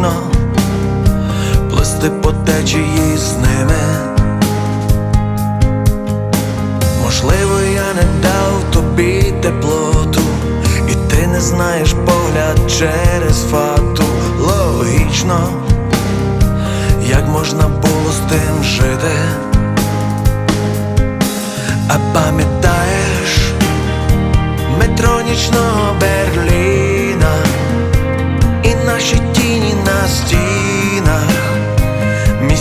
скучно, плисти по течії з ними. Можливо, я не дав тобі теплоту, і ти не знаєш погляд через фату. Логічно, як можна було з тим жити. А пам'ятаєш метро нічного Берліна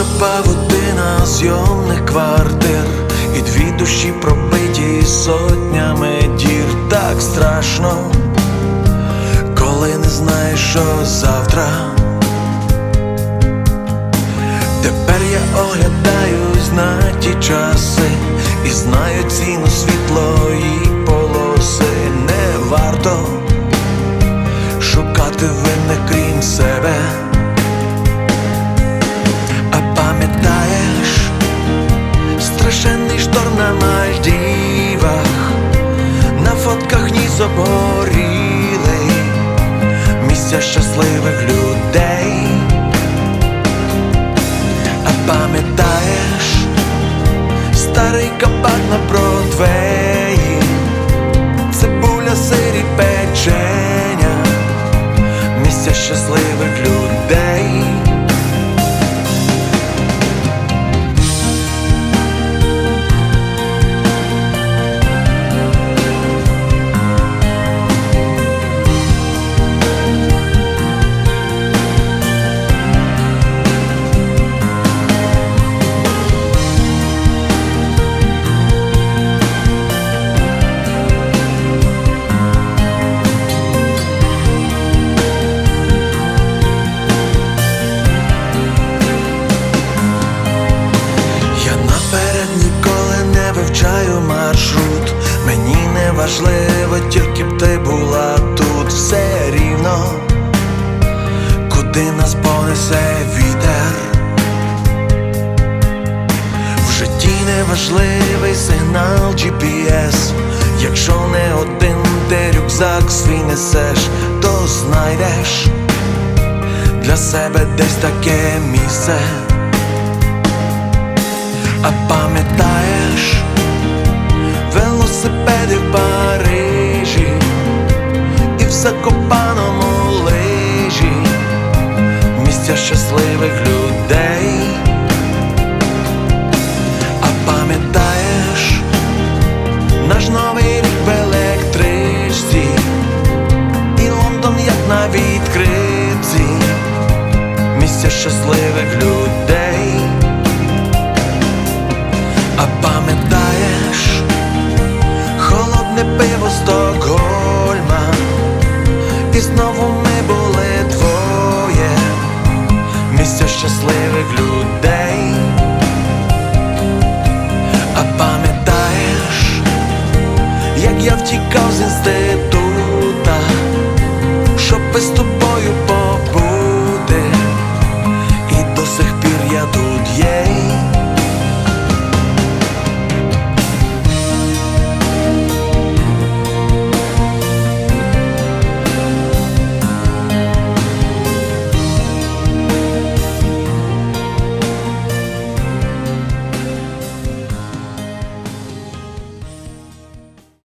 Тягуча павутина зйомних квартир І дві душі пробиті сотнями дір Так страшно, коли не знаєш, що завтра. Тепер я оглядаюсь на ті часи і знаю ціну світлої полоси. Не варто шукати винних крім себе. Страшенний шторм на Мальдівах, на фотках ніс обгорілий, місця щасливих людей. А пам'ятаєш старий кабак на Бродвеї, цибуля, сир і печеня, місця щасливих куди нас понесе вітер. В житті не важливий сигнал GPS Якщо не один ти рюкзак свій несеш, то знайдеш для себе десь таке місце. А пам'ятаєш велосипеди в Парижі і в Закопаному місця щасливих людей. А пам'ятаєш наш новий рік в електричці і Лондон як на відкритці, місця щасливих людей. людей.